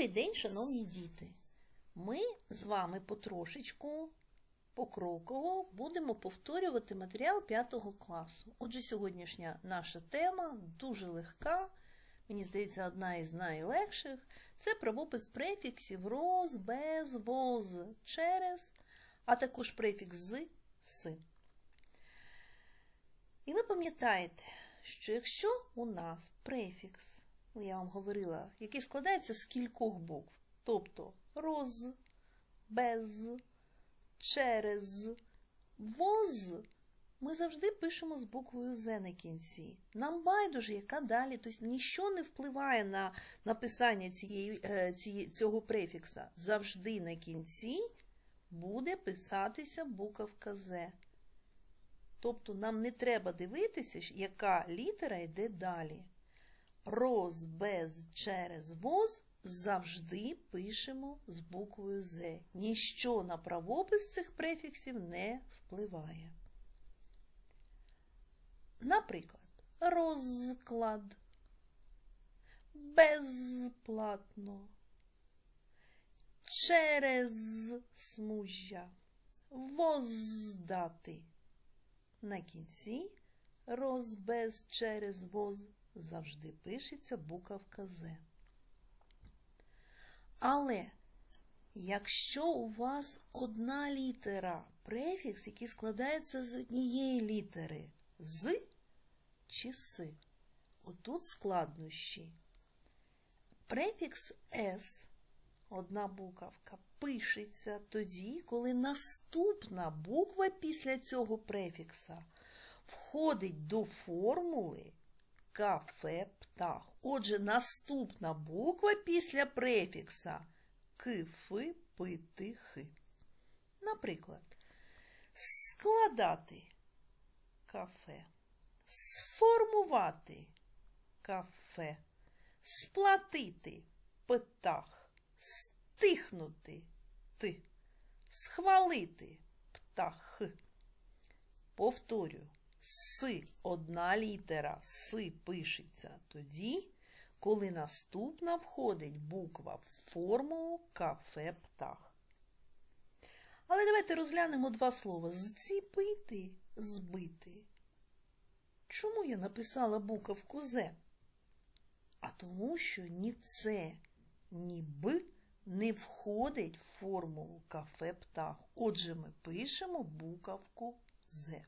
Добрий день, шановні діти! Ми з вами потрошечку, покроково будемо повторювати матеріал 5 класу. Отже, сьогоднішня наша тема дуже легка, мені здається, одна із найлегших. Це правопис префіксів роз, без, воз, через, а також префікс з, с. І ви пам'ятаєте, що якщо у нас префікс ну, я вам говорила, який складається з кількох букв. Тобто роз, без, через, воз. Ми завжди пишемо з буквою З на кінці. Нам байдуже, яка далі, тобто ніщо не впливає на написання цієї, е, цієї, цього префікса. Завжди на кінці буде писатися буковка З. Тобто нам не треба дивитися, яка літера йде далі роз, без, через, воз завжди пишемо з буквою З. Ніщо на правопис цих префіксів не впливає. Наприклад, розклад, безплатно, через смужжя, воздати. На кінці роз, без, через, воз завжди пишеться буковка З. Але якщо у вас одна літера, префікс, який складається з однієї літери з чи с, отут складнощі. Префікс С, одна буковка, пишеться тоді, коли наступна буква після цього префікса входить до формули кафе, птах. Отже, наступна буква після префікса кифи, пити. Наприклад, складати кафе, сформувати кафе, сплатити птах, стихнути ти, схвалити птах. Повторюю. С одна літера С пишеться тоді, коли наступна входить буква в формулу кафе птах. Але давайте розглянемо два слова зціпити, збити. Чому я написала буковку З? А тому, що ні це, ні Б не входить в формулу кафе птах. Отже, ми пишемо буковку З.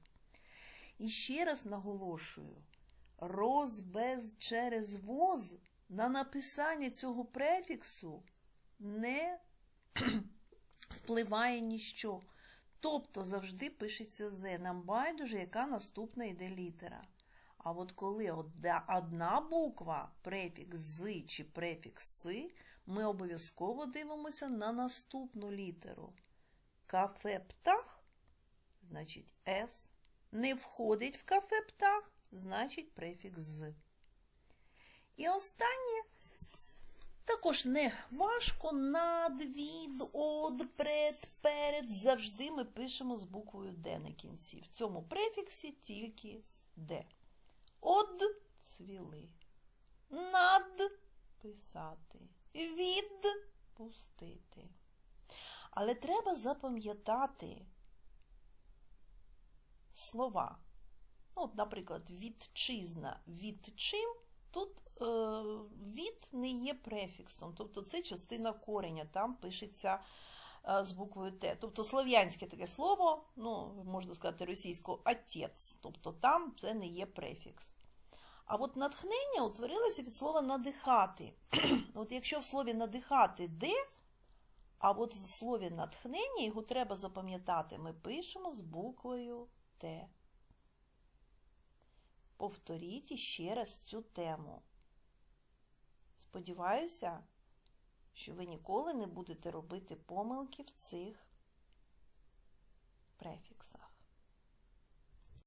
І ще раз наголошую, роз без через воз на написання цього префіксу не впливає ніщо. Тобто завжди пишеться З. Нам байдуже, яка наступна йде літера. А от коли одна буква, префікс з чи префікс «си», ми обов'язково дивимося на наступну літеру. Кафе птах, значить С не входить в кафе птах, значить префікс з. І останнє також не важко над, від, од, пред, перед. Завжди ми пишемо з буквою Д на кінці. В цьому префіксі тільки Д. Од цвіли. Над писати. Від пустити. Але треба запам'ятати, слова. Ну, Наприклад, вітчизна відчим, тут е, від не є префіксом, тобто це частина кореня, там пишеться е, з буквою Т. Тобто слов'янське таке слово, ну, можна сказати, російською отець, тобто там це не є префікс. А от натхнення утворилося від слова надихати. От Якщо в слові надихати де, а от в слові натхнення його треба запам'ятати, ми пишемо з буквою Т. Повторіть іще раз цю тему. Сподіваюся, що ви ніколи не будете робити помилки в цих префіксах.